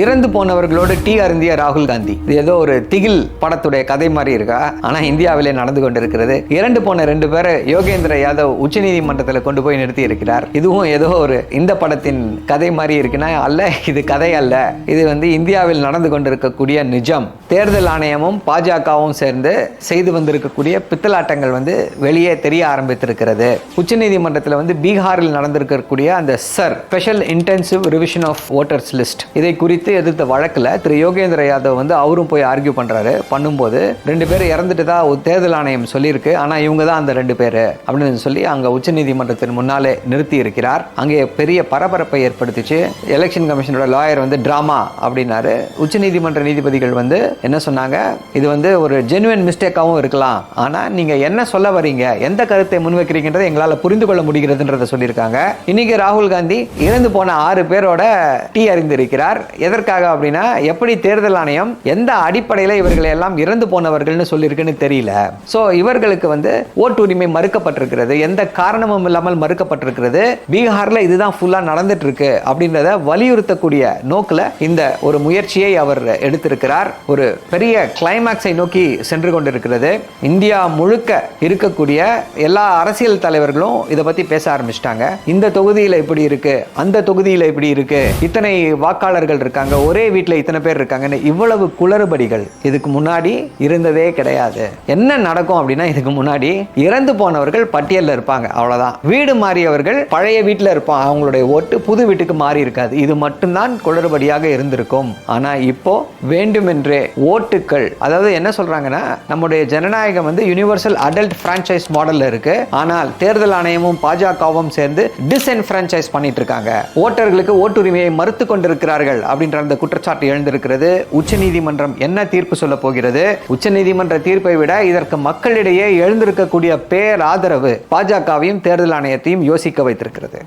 இறந்து போனவர்களோடு டீ. அருந்திய ராகுல் காந்தி. இது ஏதோ ஒரு திகில் படத்துடைய கதை மாதிரி இருக்கா? ஆனா இந்தியாவிலே நடந்து கொண்டிருக்கிறது. இறந்து போன ரெண்டு பேரை யோகேந்திர யாதவ் உச்சநீதிமன்றத்தில் கொண்டு போய் நிறுத்தி இருக்கிறார். இதுவும் ஏதோ ஒரு இந்த படத்தின் கதை மாதிரி இருக்குன்னா அல்ல இது கதை அல்ல. இது வந்து இந்தியாவில் நடந்து கொண்டிருக்கக்கூடிய நிஜம். தேர்தல் ஆணையமும் பாஜகவும் சேர்ந்து செய்து வந்திருக்கக்கூடிய பித்தலாட்டங்கள் வந்து வெளியே தெரிய ஆரம்பித்திருக்கிறது. உச்சநீதிமன்றத்தில் வந்து பீகாரில் நடந்திருக்கக்கூடிய அந்த SIR special intensive revision of voters list இதை குறித்து எதிர்த்த வழக்கில் திரு யோகேந்திர யாதவ் வந்து அவரும் போய் ஆர்கியூ பண்றாரு. பண்ணும்போது ரெண்டு பேர் இறந்துட்டு தான் தேர்தல் ஆணையம் சொல்லியிருக்கு. ஆனால் இவங்க தான் அந்த ரெண்டு பேர் அப்படின்னு சொல்லி அங்க உச்சநீதிமன்றத்தின் முன்னாலே நிறுத்தி இருக்கிறார். அங்கே பெரிய பரபரப்பை ஏற்படுத்திச்சு. எலெக்ஷன் கமிஷனோட லாயர் வந்து டிராமா அப்படின்னாரு. உச்சநீதிமன்ற நீதிபதிகள் வந்து என்ன சொன்னாங்க? இது வந்து ஒரு ஜெனுவன் மிஸ்டேக்காகவும் இருக்கலாம். ஆனா நீங்க என்ன சொல்ல வரீங்க? எந்த கருத்தை முன்வைக்கிறீங்கன்றதை எங்களால் புரிந்து கொள்ள முடிகிறதுன்றதை சொல்லியிருக்காங்க. இன்னைக்கு ராகுல் காந்தி இறந்து போன ஆறு பேரோட டீ அறிந்திருக்கிறார். எதற்காக அப்படின்னா எப்படி தேர்தல் ஆணையம் எந்த அடிப்படையில் இவர்களை எல்லாம் இறந்து போனவர்கள்னு சொல்லியிருக்குன்னு தெரியல. ஸோ இவர்களுக்கு வந்து ஓட்டுரிமை மறுக்கப்பட்டிருக்கிறது. எந்த காரணமும் இல்லாமல் மறுக்கப்பட்டிருக்கிறது. பீகாரில் இதுதான் ஃபுல்லாக நடந்துட்டு இருக்கு அப்படின்றத வலியுறுத்தக்கூடிய நோக்கில் இந்த ஒரு முயற்சியை அவர் எடுத்திருக்கிறார். ஒரு பெரிய கிளைமாக்ஸை நோக்கி சென்று கொண்டிருக்கிறது. இந்தியா முழுக்க இருக்கக்கூடிய எல்லா அரசியல் தலைவர்களும் இதை பத்தி பேச ஆரம்பிச்சிட்டாங்க. இந்த தொகுதியில் இப்படி இருக்கு அந்த தொகுதியில் இப்படி இருக்கு இத்தனை வாக்காளர்கள் இருக்காங்க. ஒரே வீட்டில் இத்தனை பேர் இருக்காங்கன்னு இவ்வளவு குளறுபடிகள் இதுக்கு முன்னாடி இருந்ததே கிடையாது. என்ன நடக்கும் அப்படின்னா இதுக்கு முன்னாடி இறந்து போனவர்கள் பட்டியலில் இருப்பாங்க. அவ்வளவுதான். வீடு மாறியவர்கள் பழைய வீட்டில் இருப்பாங்க. அவங்களுடைய ஓட்டு புது வீட்டுக்கு மாறி இருக்காது. இது மட்டும்தான் குளறுபடியாக இருந்திருக்கும். ஆனா இப்போ வேண்டுமென்றே ஓட்டுக்கள் அதாவது என்ன சொல்றாங்கன்னா நம்முடைய ஜனநாயகம் வந்து யுனிவர்சல் அடல்ட் பிரான்ச்சைஸ் மாடல்ல இருக்கு. ஆனால் தேர்தல் ஆணையமும் பாஜகவும் சேர்ந்து டிஸ்என்ஃபிரான்ச்சைஸ் பண்ணிட்டு இருக்காங்க. ஓட்டர்களுக்கு ஓட்டுரிமையை மறுத்து கொண்டிருக்கிறார்கள் அப்படின்னு அப்படின்ற அந்த குற்றச்சாட்டு எழுந்திருக்கிறது. உச்சநீதிமன்றம் என்ன தீர்ப்பு சொல்ல போகிறது? உச்சநீதிமன்ற தீர்ப்பை விட இதற்கு மக்களிடையே எழுந்திருக்கக்கூடிய பேராதரவு பாஜகவையும் தேர்தல் ஆணையத்தையும் யோசிக்க வைத்திருக்கிறது.